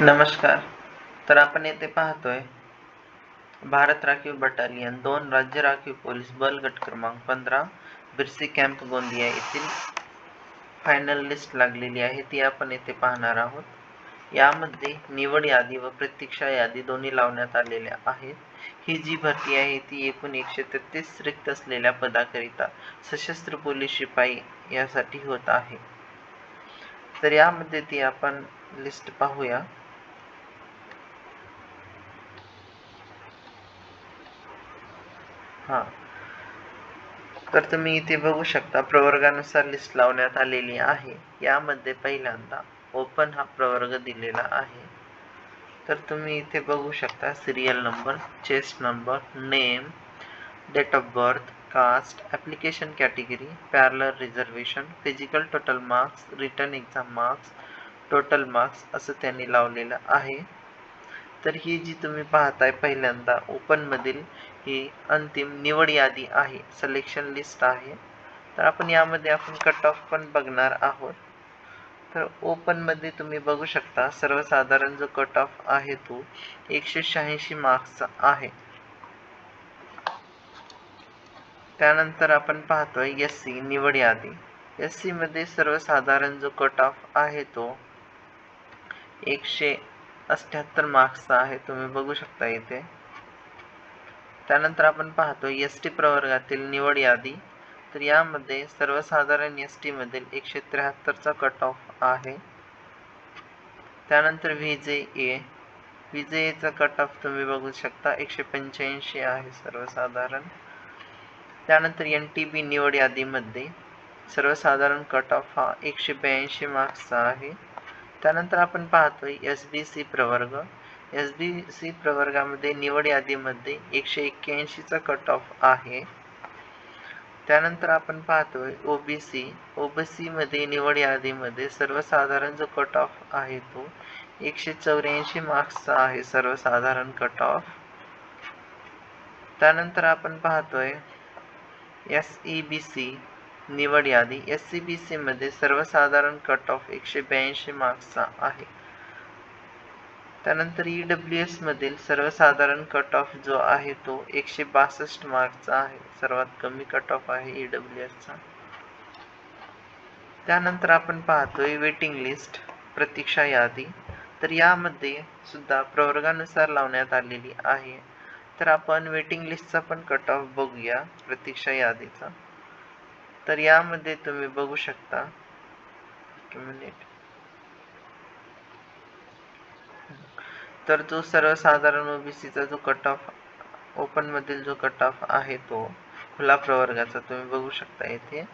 नमस्कार. तर आपण येथे पाहतोय भारत राखीव बटालियन दोन राज्य राखीव पोलीस बल गट क्रमांक पंधरा बिरसी कॅम्प गोंदिया येथील फायनल लिस्ट लागलेली आहे. ती आपण येथे पाहणार आहोत. यामध्ये निवड यादी व प्रतीक्षा यादी दोन्ही लावण्यात आलेल्या आहेत. ही जी भरती आहे ती एकूण एकशे तेहतीस रिक्त असलेल्या पदाकरिता सशस्त्र पोलीस शिपाई यासाठी होत आहे. तर यामध्ये ती आपण लिस्ट पाहूया. हां. तर तुम्ही इथे बघू शकता प्रवर्गानुसार लिस्ट लावण्यात आलेली आहे. यामध्ये पहिल्यांदा ओपन हा प्रवर्ग दिलेला आहे. तर तुम्ही इथे बघू शकता serial number chest number name date of birth caste application category parallel reservation physical total marks written exam marks total marks असं त्यांनी लावलेलं आहे. तर ही जी तुम्ही पाहताय पहिल्यांदा ओपनमधील ही अंतिम निवड यादी आहे सलेक्शन लिस्ट आहे. तर आपण यामध्ये आपण कट ऑफ पण बघणार आहोत. तर ओपनमध्ये तुम्ही बघू शकता सर्वसाधारण जो कट ऑफ आहे तो एकशे शहाऐंशी मार्क्सचा आहे. त्यानंतर आपण पाहतोय एस सी निवड यादी. एसमध्ये सर्वसाधारण जो कट ऑफ आहे तो एकशे अठ्ठ्याहत्तर मार्क्सचा आहे तुम्ही बघू शकता इथे. त्यानंतर आपण पाहतो एस टी प्रवर्गातील निवड यादी. तर यामध्ये सर्वसाधारण एस टीमधील एकशे त्र्याहत्तरचा कट ऑफ आहे. त्यानंतर व्ही जे ए व्ही जे एचा कट ऑफ तुम्ही बघू शकता एकशे पंच्याऐंशी आहे सर्वसाधारण. त्यानंतर एन टी बी निवड यादीमध्ये सर्वसाधारण कट ऑफ हा एकशे ब्याऐंशी मार्क्सचा आहे. त्यानंतर आपण पाहतोय एस बी सी प्रवर्ग. एस बी सी प्रवर्गामध्ये निवड यादीमध्ये एकशे एक्क्याऐंशीचा कट ऑफ आहे. त्यानंतर आपण पाहतोय ओबीसी ओबीसी मध्ये निवड यादीमध्ये सर्वसाधारण जो कट ऑफ आहे तो एकशे चौऱ्याऐंशी मार्क्सचा आहे सर्वसाधारण कट ऑफ त्यानंतर आपण पाहतोय एस ई बी सी निवड यादी. एस सी बी सीमध्ये सर्वसाधारण कट ऑफ एकशे ब्याऐंशी मार्क्सचा आहे. त्यानंतर ई डब्ल्यू एसमधील सर्वसाधारण कट ऑफ जो आहे तो एकशे बासष्ट मार्कचा आहे. सर्वात कमी कट ऑफ आहे ई डब्ल्यू एसचा त्यानंतर आपण पाहतोय वेटिंग लिस्ट प्रतीक्षा यादी. तर यामध्ये सुद्धा प्रवर्गानुसार लावण्यात आलेली आहे. तर आपण वेटिंग लिस्टचा पण कट ऑफ बघूया प्रतीक्षा यादीचा. तर यामध्ये तुम्ही बघू शकता. मिनिट तर जो सर्वसाधारण ओबीसीचा जो कट ऑफ ओपन मधील जो कट ऑफ आहे तो खुला प्रवर्गाचा तुम्ही बघू शकता येथे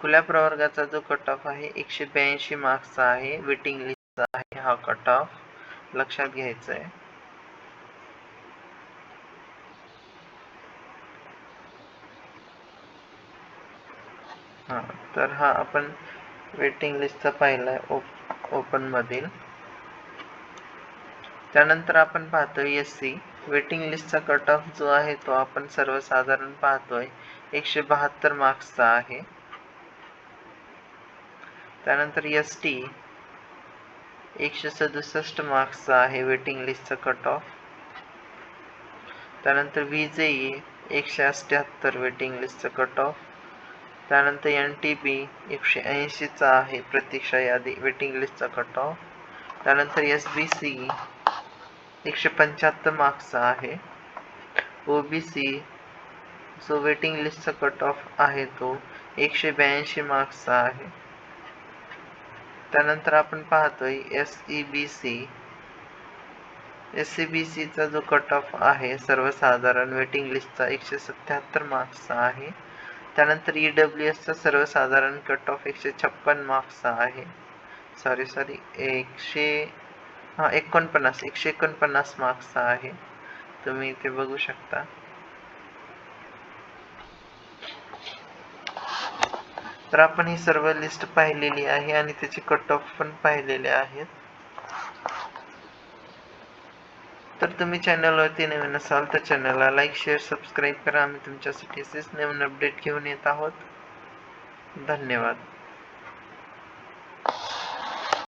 खुल्या प्रवर्गाचा जो कट ऑफ आहे एकशे ब्याऐंशी मार्क्सचा आहे वेटिंग लिस्टचा आहे हा कट ऑफ लक्षात घ्यायचा आहे हां तर हा आपण वेटिंग लिस्टचा पाहिला आहे ओप ओपनमधील त्यानंतर आपण पाहतोय एस सी वेटिंग लिस्टचा कट ऑफ जो आहे तो आपण सर्वसाधारण पाहतोय. एकशे बहात्तर मार्क्सचा आहे. त्यानंतर एस टी एकशे सदुसष्ट मार्क्सचा आहे वेटिंग लिस्टचा कट ऑफ त्यानंतर व्ही जे एकशे अठ्ठ्याहत्तर वेटिंग लिस्टचा कट ऑफ त्यानंतर एन टी बी एकशे ऐंशीचा आहे प्रतीक्षा यादी वेटिंग लिस्टचा कट ऑफ़ त्यानंतर एस बी सी एकशे पंच्याहत्तर मार्क्सचा आहे. ओ बी सी जो वेटिंग लिस्टचा कट ऑफ़ आहे तो एकशे ब्याऐंशी मार्क्सचा आहे. त्यानंतर आपण पाहतोय S E B C S C B सीचा जो कट ऑफ़ आहे सर्वसाधारण वेटिंग लिस्टचा एकशे सत्याहत्तर मार्क्सचा आहे. त्यानंतर ई डब्ल्यू एसचा सर्वसाधारण कट ऑफ एकशे छप्पन मार्क्सचा आहे. सॉरी सॉरी एकशे हां एकोणपन्नास एकशे एकोणपन्नास मार्क्सचा आहे. तुम्ही इथे बघू शकता. तर आपण ही सर्व लिस्ट पाहिलेली आहे आणि त्याचे कट ऑफ पण पाहिलेले आहेत. तर तुम्ही चॅनलवरती नवीन असाल तर चॅनलला लाईक शेअर सबस्क्राईब करा. आम्ही तुमच्यासाठी असेच नवीन अपडेट घेऊन येत आहोत. धन्यवाद.